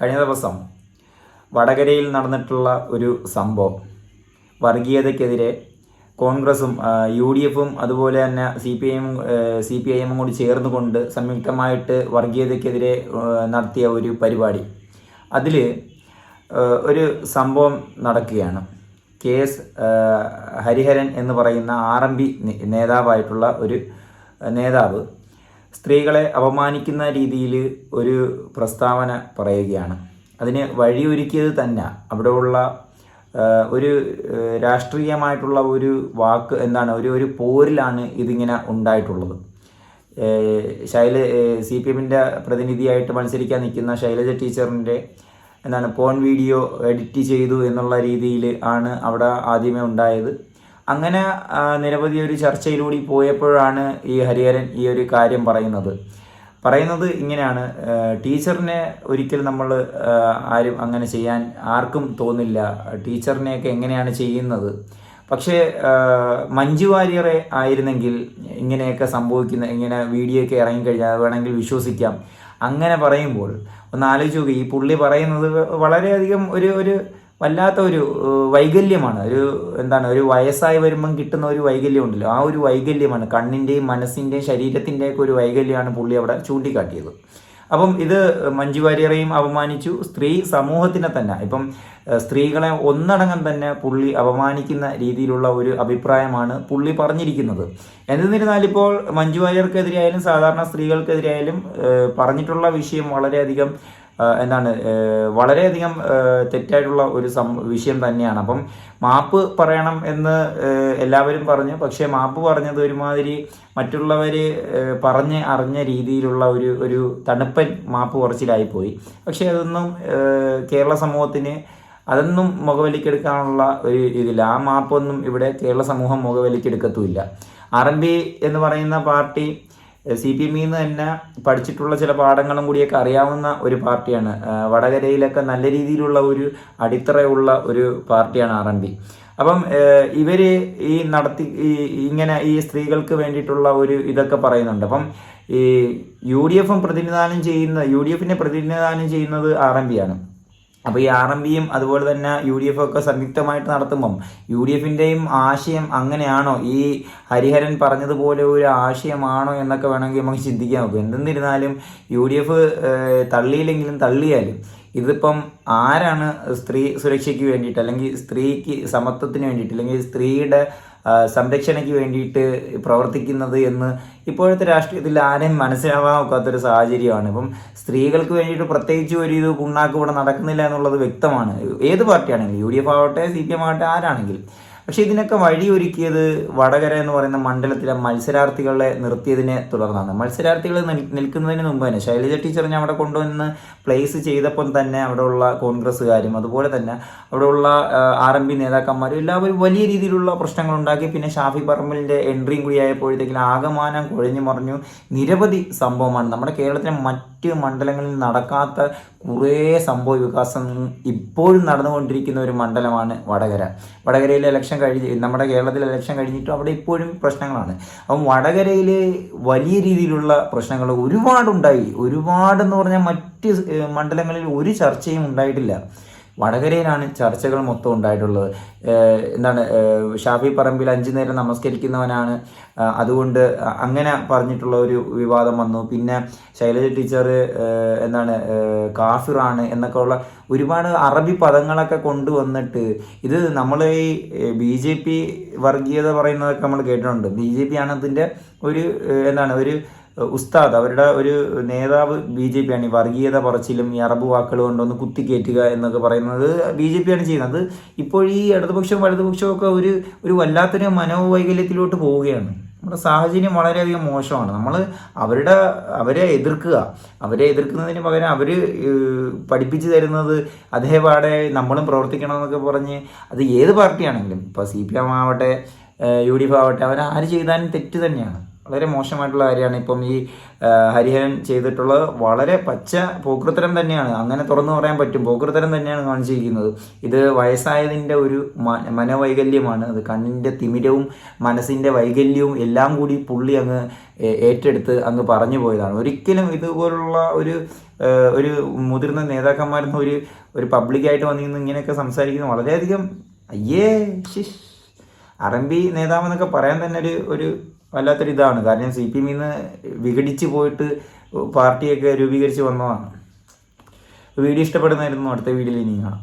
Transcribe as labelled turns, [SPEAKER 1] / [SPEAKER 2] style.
[SPEAKER 1] കഴിഞ്ഞ ദിവസം വടകരയിൽ നടന്നിട്ടുള്ള ഒരു സംഭവം. വർഗീയതയ്ക്കെതിരെ കോൺഗ്രസും യു ഡി എഫും അതുപോലെ തന്നെ C P I M C P I എമ്മും കൂടി ചേർന്നുകൊണ്ട് സംയുക്തമായിട്ട് വർഗീയതയ്ക്കെതിരെ നടത്തിയ ഒരു പരിപാടി. അതിൽ ഒരു സംഭവം നടക്കുകയാണ്. കെ എസ് ഹരിഹരൻ എന്ന് പറയുന്ന ആർ എം പി നേതാവായിട്ടുള്ള ഒരു നേതാവ് സ്ത്രീകളെ അപമാനിക്കുന്ന രീതിയിൽ ഒരു പ്രസ്താവന പറയുകയാണ്. അതിന് വഴിയൊരുക്കിയത് തന്നെ അവിടെയുള്ള ഒരു രാഷ്ട്രീയമായിട്ടുള്ള ഒരു വാക്ക് എന്താണ് ഒരു ഒരു പോരിലാണ് ഇതിങ്ങനെ ഉണ്ടായിട്ടുള്ളത്. ശൈല സി പി എമ്മിന്റെ പ്രതിനിധിയായിട്ട് മത്സരിക്കാൻ നിൽക്കുന്ന ശൈലജ ടീച്ചറിന്റെ എന്താണ് പോൺ വീഡിയോ എഡിറ്റ് ചെയ്തു എന്നുള്ള രീതിയിൽ ആണ് അവിടെ ആദ്യമേ ഉണ്ടായത്. അങ്ങനെ നിരവധി ഒരു ചർച്ചയിലൂടെ പോയപ്പോഴാണ് ഈ ഹരിഹരൻ ഈ ഒരു കാര്യം പറയുന്നത്. പറയുന്നത് ഇങ്ങനെയാണ് ടീച്ചറിനെ ഒരിക്കൽ നമ്മൾ ആരും അങ്ങനെ ചെയ്യാൻ ആർക്കും തോന്നില്ല. ടീച്ചറിനെയൊക്കെ എങ്ങനെയാണ് ചെയ്യുന്നത്? പക്ഷേ മഞ്ജു വാര്യറെ ആയിരുന്നെങ്കിൽ ഇങ്ങനെയൊക്കെ സംഭവിക്കുന്ന ഇങ്ങനെ വീഡിയോ ഒക്കെ ഇറങ്ങിക്കഴിഞ്ഞാൽ വേണമെങ്കിൽ വിശ്വസിക്കാം. അങ്ങനെ പറയുമ്പോൾ ഒന്ന് ആലോചിച്ച് നോക്കുക ഈ പുള്ളി പറയുന്നത് വളരെയധികം ഒരു ഒരു വല്ലാത്ത ഒരു വൈകല്യമാണ്. ഒരു എന്താണ് ഒരു വയസ്സായി വരുമ്പം കിട്ടുന്ന ഒരു വൈകല്യം ഉണ്ടല്ലോ ആ ഒരു വൈകല്യമാണ്. കണ്ണിന്റെയും മനസ്സിന്റെയും ശരീരത്തിന്റെയൊക്കെ ഒരു വൈകല്യമാണ് പുള്ളി അവിടെ ചൂണ്ടിക്കാട്ടിയത്. അപ്പം ഇത് മഞ്ജു വാര്യറേയും അപമാനിച്ചു. സ്ത്രീ സമൂഹത്തിനെ തന്നെ. ഇപ്പം സ്ത്രീകളെ ഒന്നടങ്കം തന്നെ പുള്ളി അപമാനിക്കുന്ന രീതിയിലുള്ള ഒരു അഭിപ്രായമാണ് പുള്ളി പറഞ്ഞിരിക്കുന്നത്. എന്നിരുന്നാലിപ്പോൾ മഞ്ജു വാര്യർക്കെതിരെയായാലും സാധാരണ സ്ത്രീകൾക്കെതിരെയായാലും പറഞ്ഞിട്ടുള്ള വിഷയം വളരെയധികം എന്താണ് വളരെയധികം തെറ്റായിട്ടുള്ള ഒരു സം വിഷയം തന്നെയാണ്. അപ്പം മാപ്പ് പറയണം എന്ന് എല്ലാവരും പറഞ്ഞു. പക്ഷേ മാപ്പ് പറഞ്ഞത് ഒരുമാതിരി മറ്റുള്ളവർ പറഞ്ഞ് അറിഞ്ഞ രീതിയിലുള്ള ഒരു ഒരു തണുപ്പൻ മാപ്പ് കുറച്ചിലായിപ്പോയി. പക്ഷേ അതൊന്നും കേരള സമൂഹത്തിന് അതൊന്നും മുഖവലിക്കെടുക്കാനുള്ള ഒരു ഇതില്ല. ആ മാപ്പൊന്നും ഇവിടെ കേരള സമൂഹം മുഖവലിക്കെടുക്കത്തുമില്ല. ആർ എം പി എന്ന് പറയുന്ന പാർട്ടി സി പി എമ്മിൽ നിന്ന് തന്നെ പഠിച്ചിട്ടുള്ള ചില പാഠങ്ങളും കൂടിയൊക്കെ അറിയാവുന്ന ഒരു പാർട്ടിയാണ്. വടകരയിലൊക്കെ നല്ല രീതിയിലുള്ള ഒരു അടിത്തറയുള്ള ഒരു പാർട്ടിയാണ് ആർ എം പി. അപ്പം ഇവർ ഈ നടത്തി ഇങ്ങനെ ഈ സ്ത്രീകൾക്ക് വേണ്ടിയിട്ടുള്ള ഒരു ഇതൊക്കെ പറയുന്നുണ്ട്. അപ്പം ഈ യു ഡി എഫും പ്രതിനിധാനം ചെയ്യുന്ന യു ഡി എഫിനെ പ്രതിനിധാനം ചെയ്യുന്നത് ആർ എം പി ആണ്. അപ്പോൾ ഈ ആർ എം പിയും അതുപോലെ തന്നെ യു ഡി എഫ് ഒക്കെ സംയുക്തമായിട്ട് നടത്തുമ്പം യു ഡി എഫിന്റെയും ആശയം അങ്ങനെയാണോ? ഈ ഹരിഹരൻ പറഞ്ഞതുപോലെ ഒരു ആശയമാണോ എന്നൊക്കെ വേണമെങ്കിൽ നമുക്ക് ചിന്തിക്കാൻ നോക്കും. എന്തെന്നിരുന്നാലും യു ഡി എഫ് തള്ളിയില്ലെങ്കിലും തള്ളിയാലും ഇതിപ്പം ആരാണ് സ്ത്രീ സുരക്ഷയ്ക്ക് വേണ്ടിയിട്ട് അല്ലെങ്കിൽ സ്ത്രീക്ക് സമത്വത്തിന് വേണ്ടിയിട്ട് അല്ലെങ്കിൽ സ്ത്രീയുടെ സംരക്ഷണയ്ക്ക് വേണ്ടിയിട്ട് പ്രവർത്തിക്കുന്നത് എന്ന് ഇപ്പോഴത്തെ രാഷ്ട്രീയത്തിൽ ആരെയും മനസ്സിലാവാൻ ഒക്കാത്തൊരു സാഹചര്യമാണ്. ഇപ്പം സ്ത്രീകൾക്ക് വേണ്ടിയിട്ട് പ്രത്യേകിച്ച് ഒരു ഇത് പുണ്ണാക്ക് ഇവിടെ നടക്കുന്നില്ല എന്നുള്ളത് വ്യക്തമാണ്. ഏത് പാർട്ടിയാണെങ്കിലും യു ഡി എഫ് ആവട്ടെ സി പി എം ആവട്ടെ ആരാണെങ്കിലും. പക്ഷേ ഇതിനൊക്കെ വഴിയൊരുക്കിയത് വടകര എന്ന് പറയുന്ന മണ്ഡലത്തിലെ മത്സരാർത്ഥികളെ നിർത്തിയതിനെ തുടർന്നാണ്. മത്സരാർത്ഥികൾ നിൽ- നിൽക്കുന്നതിന് മുമ്പ് തന്നെ ശൈലജ ടീച്ചറിനെ അവിടെ കൊണ്ടുവന്ന് പ്ലേസ് ചെയ്തപ്പം തന്നെ അവിടെയുള്ള കോൺഗ്രസ്സുകാരും അതുപോലെ തന്നെ അവിടെയുള്ള ആർ എം പി നേതാക്കന്മാരും എല്ലാവരും വലിയ രീതിയിലുള്ള പ്രശ്നങ്ങൾ ഉണ്ടാക്കി പിന്നെ ഷാഫി പറമ്പലിന്റെ എൻട്രിയും കൂടി ആയപ്പോഴത്തേക്കും ആകമാനം കുഴഞ്ഞു മറിഞ്ഞു. നിരവധി സംഭവമാണ്. നമ്മുടെ കേരളത്തിലെ മറ്റ് മണ്ഡലങ്ങളിൽ നടക്കാത്ത കുറേ സംഭവ വികാസം ഇപ്പോഴും നടന്നുകൊണ്ടിരിക്കുന്ന ഒരു മണ്ഡലമാണ് വടകര. വടകരയിലെ ഇലക്ഷൻ കഴിഞ്ഞ് നമ്മുടെ കേരളത്തിലെ ഇലക്ഷൻ കഴിഞ്ഞിട്ടും അവിടെ ഇപ്പോഴും പ്രശ്നങ്ങളാണ്. അപ്പം വടകരയിൽ വലിയ രീതിയിലുള്ള പ്രശ്നങ്ങൾ ഒരുപാടുണ്ടായി. ഒരുപാടെന്ന് പറഞ്ഞാൽ മറ്റ് മണ്ഡലങ്ങളിൽ ഒരു ചർച്ചയും ഉണ്ടായിട്ടില്ല. വടകരയിലാണ് ചർച്ചകൾ മൊത്തം ഉണ്ടായിട്ടുള്ളത്. എന്താണ് ഷാഫി പറമ്പിൽ അഞ്ചു നേരം നമസ്കരിക്കുന്നവനാണ്. അതുകൊണ്ട് അങ്ങനെ പറഞ്ഞിട്ടുള്ള ഒരു വിവാദം വന്നു. പിന്നെ ശൈലജ ടീച്ചർ എന്താണ് കാഫിറാണ് എന്നൊക്കെ ഉള്ള ഒരുപാട് അറബി പദങ്ങളൊക്കെ കൊണ്ടുവന്നിട്ട് ഇത് നമ്മൾ ഈ ബി ജെ പി വർഗീയത പറയുന്നതൊക്കെ നമ്മൾ കേട്ടിട്ടുണ്ട്. ബി ജെ പി ആണ് അതിന്റെ ഒരു എന്താണ് ഒരു ഉസ്താദ് അവരുടെ ഒരു നേതാവ് ബി ജെ പി ആണ് ഈ വർഗീയത പറച്ചിലും ഈ അറബ് വാക്കുകൾ കൊണ്ടൊന്ന് കുത്തിക്കയറ്റുക എന്നൊക്കെ പറയുന്നത് ബി ജെ പി ആണ് ചെയ്യുന്നത്. ഇപ്പോൾ ഈ ഇടതുപക്ഷവും വലതുപക്ഷവും ഒക്കെ ഒരു ഒരു വല്ലാത്തൊരു മനോവൈകല്യത്തിലോട്ട് പോവുകയാണ്. നമ്മുടെ സാഹചര്യം വളരെയധികം മോശമാണ്. നമ്മൾ അവരുടെ അവരെ എതിർക്കുക. അവരെ എതിർക്കുന്നതിന് പകരം അവർ പഠിപ്പിച്ചു തരുന്നത് അതേപാടെ നമ്മളും പ്രവർത്തിക്കണം എന്നൊക്കെ പറഞ്ഞ് അത് ഏത് പാർട്ടിയാണെങ്കിലും. ഇപ്പോൾ സി പി എം ആവട്ടെ യു ഡി എഫ് ആവട്ടെ അവർ ആര് ചെയ്താലും തെറ്റ് തന്നെയാണ്. വളരെ മോശമായിട്ടുള്ള കാര്യമാണ്. ഇപ്പം ഈ ഹരിഹരൻ ചെയ്തിട്ടുള്ളത് വളരെ പച്ച പോക്കൃത്തരം തന്നെയാണ്. അങ്ങനെ തുറന്നു പറയാൻ പറ്റും. പോക്കൃത്തരം തന്നെയാണ് കാണിച്ചിരിക്കുന്നത്. ഇത് വയസ്സായതിന്റെ ഒരു മനോവൈകല്യമാണ്. അത് കണ്ണിന്റെ തിമിരവും മനസ്സിന്റെ വൈകല്യവും എല്ലാം കൂടി പുള്ളി അങ്ങ് ഏറ്റെടുത്ത് അങ്ങ് പറഞ്ഞു പോയതാണ്. ഒരിക്കലും ഇതുപോലുള്ള ഒരു ഒരു മുതിർന്ന നേതാക്കന്മാരെന്ന് ഒരു ഒരു പബ്ലിക്കായിട്ട് വന്നിരുന്ന് ഇങ്ങനെയൊക്കെ സംസാരിക്കുന്നത് വളരെയധികം അയ്യേ ശിഷ് അറബി നേതാവെന്നൊക്കെ പറയാൻ തന്നെ ഒരു ഒരു വല്ലാത്തൊരു ഇതാണ് കാരണം സി പി എമ്മിൽ നിന്ന് വിഘടിച്ച് പോയിട്ട് പാർട്ടിയൊക്കെ രൂപീകരിച്ച് വന്നതാണ്. വീഡിയോ ഇഷ്ടപ്പെടുന്നതായിരുന്നു അടുത്ത വീഡിയോയിൽ ഇനി കാണാം.